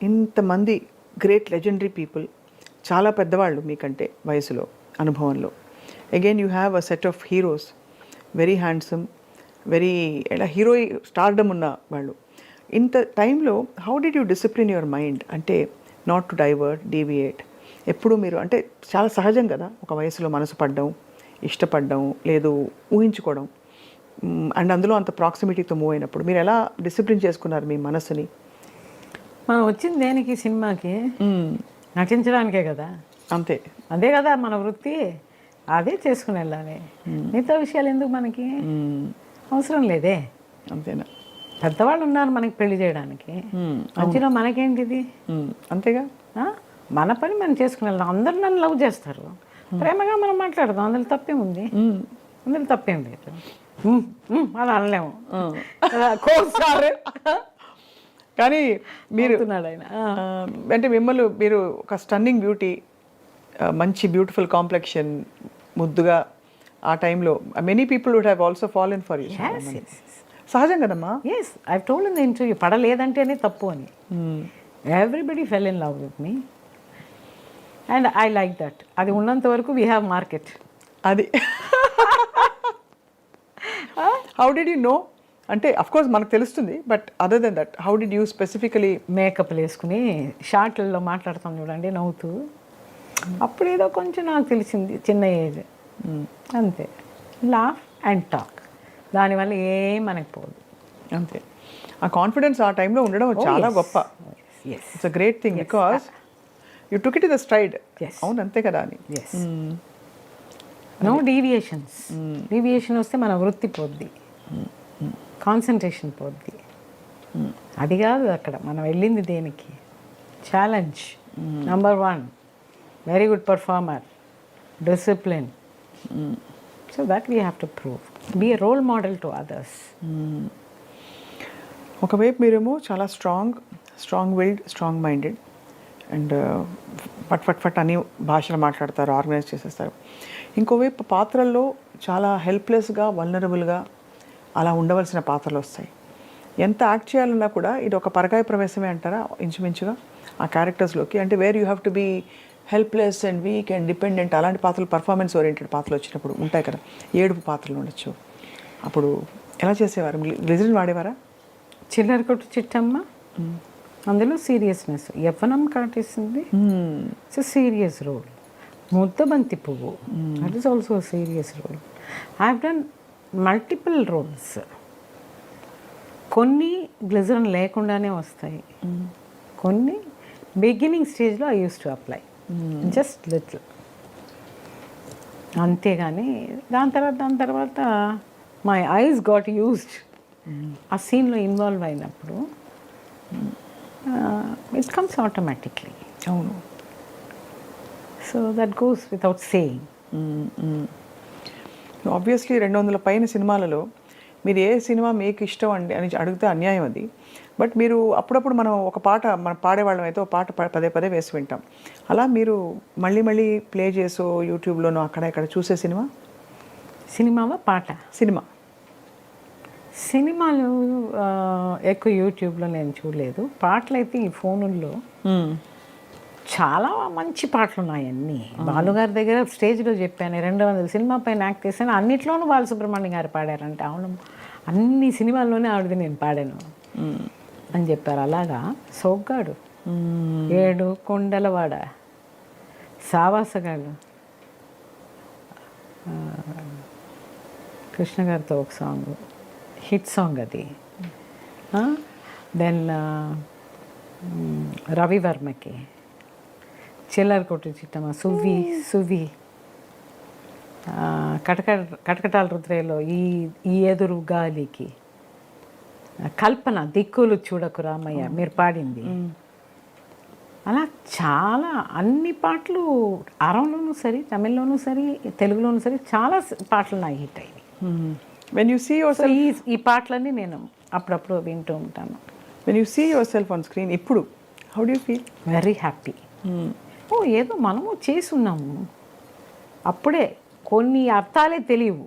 ఇంతమంది great legendary people చాలా పెద్దవాళ్ళు మీకంటే వయసులో అనుభవంలో. Again you have a set of heroes very handsome very ఎలా హీరో స్టార్డమ్ ఉన్న వాళ్ళు. ఇంత టైంలో how did you discipline your mind అంటే నాట్ టు డైవర్ట్ డీవియేట్ ఎప్పుడు మీరు అంటే చాలా సహజం కదా ఒక వయసులో మనసు పడ్డం ఇష్టపడడం లేదు ఊహించుకోవడం. అండ్ అందులో అంత ప్రాక్సిమిటీతో మూవ్ అయినప్పుడు మీరు ఎలా డిసిప్లిన్ చేసుకున్నారు మీ మనసుని? మనం వచ్చింది దేనికి? సినిమాకి? నటించడానికే కదా? అంతే. అదే కదా మన వృత్తి. అదే చేసుకుని వెళ్ళాలి. మిగతా విషయాలు ఎందుకు మనకి? అవసరం లేదే. అంతేనా? పెద్దవాళ్ళు ఉన్నారు మనకి పెళ్ళి చేయడానికి. మధ్యలో మనకేంటిది. అంతేగా? ఆ? మన పని మనం చేసుకుని వెళ్దాం అందరూ నన్ను లవ్ చేస్తారు. ప్రేమగా మనం మాట్లాడదాం. అందులో తప్పేముంది. అందులో తప్పేం లేదు. అలా అనలేము. కోసారు. కానీ మీరు అంటే మిమ్మల్ని మీరు ఒక స్టన్నింగ్ బ్యూటీ మంచి బ్యూటిఫుల్ కాంప్లెక్షన్ ముద్దుగా ఆ టైంలో many people would have also fallen for you సహజం కదమ్మా? Yes I told in the interview పడలేదంటేనే తప్పు అని. Everybody fell in love with me and I like that అది ఉన్నంత వరకు వీ హ్యావ్ మార్కెట్ అది. హౌ డిడ్ యూ నో అంటే of course మనకు తెలుస్తుంది but other than that how did you specifically మేకప్లు వేసుకుని షార్ట్లలో మాట్లాడతాం చూడండి నవ్వుతూ. అప్పుడు ఏదో కొంచెం నాకు తెలిసింది చిన్న ఏజ్. అంతే. లాఫ్ అండ్ టాక్ దానివల్ల ఏం మనకు పోదు. అంతే. ఆ కాన్ఫిడెన్స్ ఆ టైంలో ఉండడం చాలా గొప్ప. It's a great thing because you took it the stride. అవును అంతే కదా అని. నో డీవియేషన్స్ డీవియేషన్ వస్తే మన వృత్తి పోద్ది. కాన్సన్ట్రేషన్ పోద్ది. అది కాదు అక్కడ మనం వెళ్ళింది దేనికి? Challenge number one very good performer discipline so that we have to prove be a role model to others ఒకవైపు మీరేమో చాలా strong strong willed strong minded and ఫట్ ఫట్ ఫట్ అని భాషలు మాట్లాడతారు ఆర్గనైజ్ చేసేస్తారు. ఇంకోవైపు పాత్రల్లో చాలా హెల్ప్లెస్గా వల్నరబుల్గా అలా ఉండవలసిన పాత్రలు వస్తాయి. ఎంత యాక్ట్ చేయాలన్నా కూడా ఇది ఒక పరకాయ ప్రవేశమే అంటారా ఇంచుమించుగా ఆ క్యారెక్టర్స్లోకి అంటే where you have to be helpless and weak and dependent అలాంటి పాత్రలు పర్ఫార్మెన్స్ ఓరియంటెడ్ పాత్రలు వచ్చినప్పుడు ఉంటాయి కదా ఏడుపు పాత్రలు ఉండొచ్చు. అప్పుడు ఎలా చేసేవారు? గ్లిజరిన్ వాడేవారా? చిల్లర కొట్టు చిట్టమ్మ అందులో seriousness Yavvanam Katesindi. It's serious role Muddabanthi Puvvu. That is also serious role I done multiple roles. కొన్ని గ్లిజరన్ లేకుండానే వస్తాయి. కొన్ని బిగినింగ్ స్టేజ్లో I use to apply. Just little. అంతేగాని దాని తర్వాత దాని తర్వాత మై ఐస్ గాట్ యూస్డ్. ఆ సీన్లో ఇన్వాల్వ్ అయినప్పుడు ఇట్ కమ్స్ ఆటోమేటిక్లీ. అవును. So that goes without saying. Obviously రెండు వందల పైన సినిమాలలో మీరు ఏ సినిమా మీకు ఇష్టం అండి అని అడిగితే అన్యాయం అది. బట్ మీరు అప్పుడప్పుడు మనం ఒక పాట మనం పాడేవాళ్ళం అయితే ఒక పాట పదే పదే వేసి వింటాం. అలా మీరు మళ్ళీ మళ్ళీ ప్లే చేసో యూట్యూబ్లోనో అక్కడ ఇక్కడ చూసే సినిమా? సినిమావా పాట? సినిమా. సినిమాలు ఎక్కువ యూట్యూబ్లో నేను చూడలేదు. పాటలు అయితే ఈ ఫోనుల్లో చాలా మంచి పాటలు ఉన్నాయి అన్నీ బాలుగారి దగ్గర స్టేజ్లో చెప్పాను రెండు వందల సినిమా పైన యాక్ట్ చేశాను అన్నిట్లోనూ బాలసుబ్రహ్మణ్యం గారు పాడారంటే. అవును అన్ని సినిమాల్లోనే ఆవిడది నేను పాడాను అని చెప్పారు. అలాగా? సోగ్గాడు. ఏడు కొండలవాడ. సావాసగాడు. కృష్ణ గారితో ఒక సాంగ్ హిట్ సాంగ్ అది. దెన్ రవివర్మకి. చిల్లర కొట్టు చిట్టమ్మ సువ్వి సువ్వి. కటక కటకటాల రుద్రలో ఈ ఈ ఎదురు గాలికి. కల్పన దిక్కులు చూడకు రామయ్య మీరు పాడింది. అలా చాలా అన్ని పాటలు అరంలోనూ సరే తమిళ్ళోనూ సరే తెలుగులోనూ సరే చాలా పాటలు నాకు హిట్ అయ్యాయి when you see your so ఈ ఈ పాటలన్నీ నేను అప్పుడప్పుడు వింటూ ఉంటాను. When you see yourself on screen ఇప్పుడు how do feel very happy ఓ ఏదో మనము చేసి ఉన్నాము అప్పుడే కొన్ని అర్థాలే తెలియవు.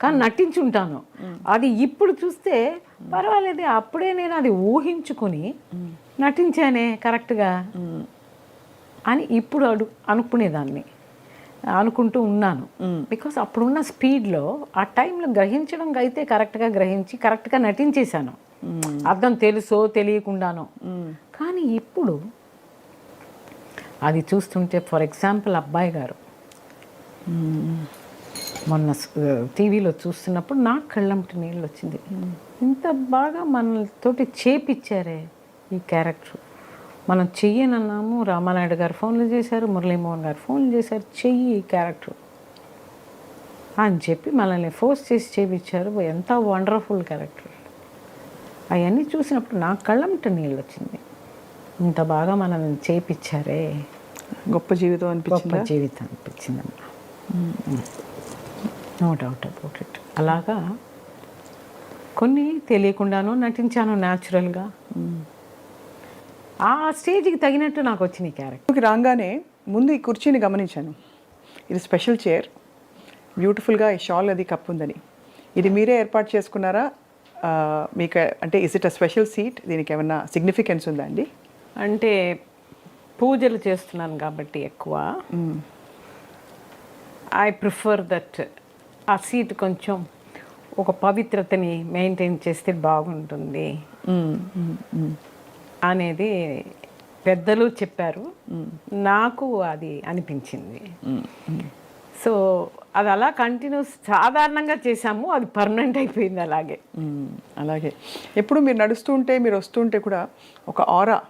కానీ నటించి ఉంటాను అది ఇప్పుడు చూస్తే పర్వాలేదు అప్పుడే నేను అది ఊహించుకుని నటించానే కరెక్ట్గా అని ఇప్పుడు అడు అనుకునేదాన్ని. అనుకుంటూ ఉన్నాను. బికాస్ అప్పుడున్న స్పీడ్లో ఆ టైంలో గ్రహించడం అయితే కరెక్ట్గా గ్రహించి కరెక్ట్గా నటించేశాను. అర్థం తెలుసో తెలియకుండానో. కానీ ఇప్పుడు అది చూస్తుంటే ఫర్ ఎగ్జాంపుల్ అబ్బాయి గారు. మొన్న టీవీలో చూస్తున్నప్పుడు నాకు కళ్ళంటి నీళ్ళు వచ్చింది ఇంత బాగా మనతోటి చేపిచ్చారే ఈ క్యారెక్టర్. మనం చెయ్యనన్నాము రామానాయుడు గారు ఫోన్లు చేశారు మురళీమోహన్ గారు ఫోన్లు చేశారు చెయ్యి ఈ క్యారెక్టర్. అని చెప్పి మనల్ని ఫోర్స్ చేసి చేపించారు ఎంత వండర్ఫుల్ క్యారెక్టర్. అవన్నీ చూసినప్పుడు నా కళ్ళంట నీళ్ళు వచ్చింది ఇంత బాగా మనల్ని చేపించారే గొప్ప జీవితం గొప్ప అనిపించిందా జీవితం అనిపించిందమ్మా. నో డౌట్ అబౌట్ ఇట్ అలాగా కొన్ని తెలియకుండానూ నటించాను న్యాచురల్గా ఆ స్టేజ్కి తగినట్టు నాకు వచ్చిన క్యారెక్టర్. ఇంటికి రాగానే ముందు ఈ కుర్చీని గమనించాను. ఇది స్పెషల్ చైర్. బ్యూటిఫుల్గా ఈ షాల్ అది కప్ ఉందని. ఇది మీరే ఏర్పాటు చేసుకున్నారా? మీకు అంటే is it a special seat దీనికి ఏమన్నా సిగ్నిఫికెన్స్ ఉందా అండి? అంటే పూజలు చేస్తున్నాను కాబట్టి ఎక్కువ. ఐ ప్రిఫర్ దట్ ఆ సీట్ కొంచెం ఒక పవిత్రతని మెయింటైన్ చేస్తే బాగుంటుంది. అనేది పెద్దలు చెప్పారు. నాకు అది అనిపించింది. సో అది అలా కంటిన్యూస్ సాధారణంగా చేసాము అది పర్మనెంట్ అయిపోయింది అలాగే. అలాగే. ఎప్పుడు మీరు నడుస్తూ ఉంటే మీరు వస్తూ ఉంటే కూడా ఒక ఆరా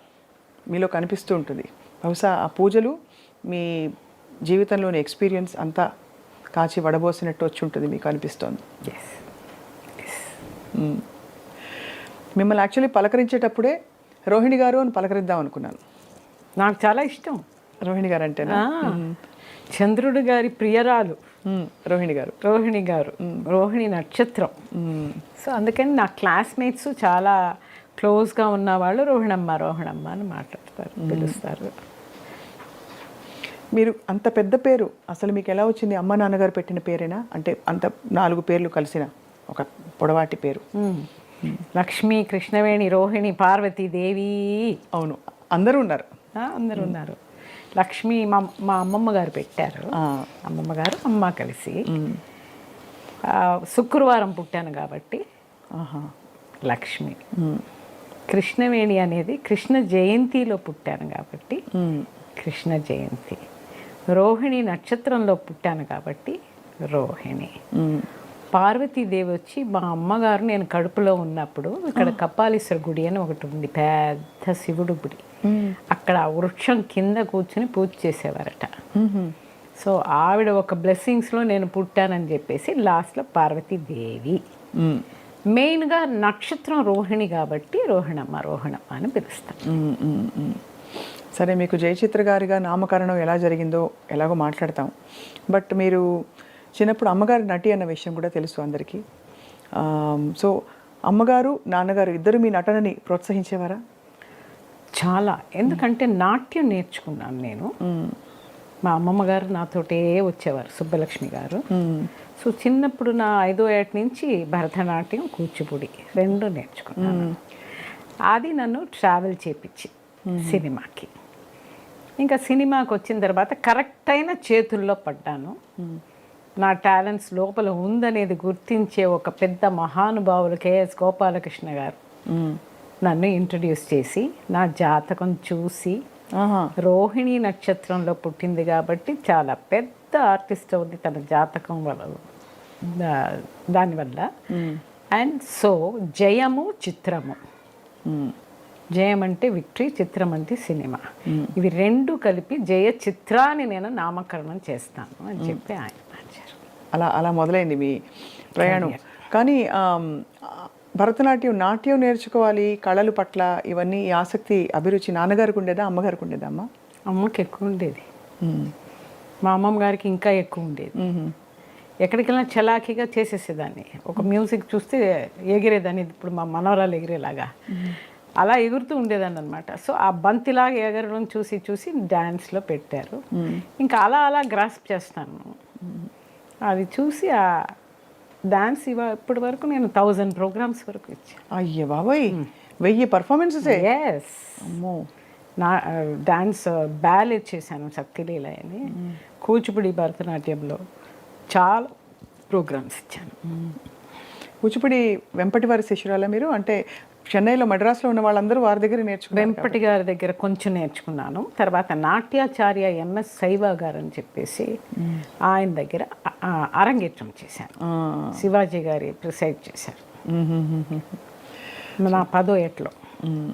మీలో కనిపిస్తూ ఉంటుంది. బహుశా ఆ పూజలు మీ జీవితంలోని ఎక్స్పీరియన్స్ అంతా కాచి వడబోసినట్టు వచ్చి ఉంటుంది మీకు అనిపిస్తోంది. మిమ్మల్ని యాక్చువల్లీ పలకరించేటప్పుడే రోహిణి గారు అని పలకరిద్దాం అనుకున్నాను. నాకు చాలా ఇష్టం. రోహిణి గారు అంటేనా? ఆ, చంద్రుడు గారి ప్రియరాలు. రోహిణి గారు. రోహిణి గారు. రోహిణి నక్షత్రం. సో అందుకని నా క్లాస్మేట్స్ చాలా క్లోజ్గా ఉన్నవాళ్ళు రోహిణమ్మ రోహిణమ్మ అని మాట్లాడతారు పిలుస్తారు. మీరు అంత పెద్ద పేరు అసలు మీకు ఎలా వచ్చింది? అమ్మ నాన్నగారు పెట్టిన పేరేనా? అంటే అంత నాలుగు పేర్లు కలిసిన ఒక పొడవాటి పేరు. లక్ష్మి కృష్ణవేణి రోహిణి పార్వతీదేవి. అవును. అందరూ ఉన్నారు. అందరూ ఉన్నారు. లక్ష్మి మా మా అమ్మమ్మ గారు పెట్టారు. అమ్మమ్మ గారు అమ్మ కలిసి. శుక్రవారం పుట్టాను కాబట్టి ఆహా. లక్ష్మి. కృష్ణవేణి అనేది కృష్ణ జయంతిలో పుట్టాను కాబట్టి. కృష్ణ జయంతి రోహిణి నక్షత్రంలో పుట్టాను కాబట్టి రోహిణి. పార్వతీదేవి వచ్చి మా అమ్మగారు నేను కడుపులో ఉన్నప్పుడు ఇక్కడ కపాలీశ్వర గుడి అని ఒకటి ఉంది పెద్ద శివుడు గుడి. అక్కడ వృక్షం కింద కూర్చుని పూజ చేసేవారట. సో ఆవిడ ఒక బ్లెస్సింగ్స్లో నేను పుట్టానని చెప్పేసి లాస్ట్లో పార్వతీదేవి. మెయిన్గా నక్షత్రం రోహిణి కాబట్టి రోహిణమ్మ రోహిణమ్మ అని పిలుస్తాం. సరే మీకు జయచిత్ర గారిగా నామకరణం ఎలా జరిగిందో ఎలాగో మాట్లాడతాం. బట్ మీరు చిన్నప్పుడు అమ్మగారి నటి అన్న విషయం కూడా తెలుసు అందరికీ. సో అమ్మగారు నాన్నగారు ఇద్దరు మీ నటనని ప్రోత్సహించేవారా? చాలా. ఎందుకంటే నాట్యం నేర్చుకున్నాను నేను. మా అమ్మమ్మ గారు నాతోటే వచ్చేవారు సుబ్బలక్ష్మి గారు. సో చిన్నప్పుడు నా ఐదో ఏట నుంచి భరతనాట్యం కూచిపూడి రెండు నేర్చుకున్నాను. అది నన్ను ట్రావెల్ చేపించి సినిమాకి. ఇంకా సినిమాకి వచ్చిన తర్వాత కరెక్ట్ అయిన చేతుల్లో పడ్డాను. నా టాలెంట్స్ లోపల ఉందనేది గుర్తించే ఒక పెద్ద మహానుభావులు కేఎస్ గోపాలకృష్ణ గారు. నన్ను ఇంట్రడ్యూస్ చేసి నా జాతకం చూసి రోహిణి నక్షత్రంలో పుట్టింది కాబట్టి చాలా పెద్ద ఆర్టిస్ట్ అవుద్ది తన జాతకం వల్ల దానివల్ల. అండ్ సో జయము చిత్రము. జయం అంటే విక్టరీ చిత్రం అంటే సినిమా. ఇవి రెండు కలిపి జయ చిత్రాన్ని నేను నామకరణం చేస్తాను అని చెప్పి ఆయన అలా అలా మొదలైంది మీ ప్రయాణం. కానీ భరతనాట్యం నాట్యం నేర్చుకోవాలి కళలు పట్ల ఇవన్నీ ఈ ఆసక్తి అభిరుచి నాన్నగారికి ఉండేదా అమ్మగారికి ఉండేదా అమ్మ అమ్మకి ఎక్కువ ఉండేది మా అమ్మమ్మ గారికి ఇంకా ఎక్కువ ఉండేది. ఎక్కడికి వెళ్ళినా చలాకీగా చేసేసేదాన్ని. ఒక మ్యూజిక్ చూస్తే ఎగిరేదాన్ని ఇప్పుడు మా మనవరాలు ఎగిరేలాగా. అలా ఎగురుతూ ఉండేదాన్ని అనమాట సో ఆ బంతిలాగా ఎగరడం చూసి చూసి డ్యాన్స్లో పెట్టారు. ఇంకా అలా అలా గ్రాస్ప్ చేస్తాను. అది చూసి ఆ డాన్స్ ఇవ ఇప్పటి వరకు నేను థౌజండ్ ప్రోగ్రామ్స్ వరకు ఇచ్చాను. అయ్యే బాబాయ్. వెయ్యి పర్ఫార్మెన్సెసే ఎస్ అమ్మో. నా డాన్స్ బ్యాలెట్ చేశాను శక్తిలీల అని కూచిపూడి భరతనాట్యంలో చాలా ప్రోగ్రామ్స్ ఇచ్చాను. కూచిపూడి వెంపటి వారి శిష్యురాలా మీరు? అంటే చెన్నైలో మద్రాసులో ఉన్న వాళ్ళందరూ వారి దగ్గర నేర్చుకున్నారు వెంపటి గారి దగ్గర కొంచెం నేర్చుకున్నాను. తర్వాత నాట్యాచార్య ఎంఎస్ శైవ గారు అని చెప్పేసి ఆయన దగ్గర అరంగేట్రం చేశాను. శివాజీ గారి ప్రిసైడ్ చేశారు. నా పదో మ్మ్.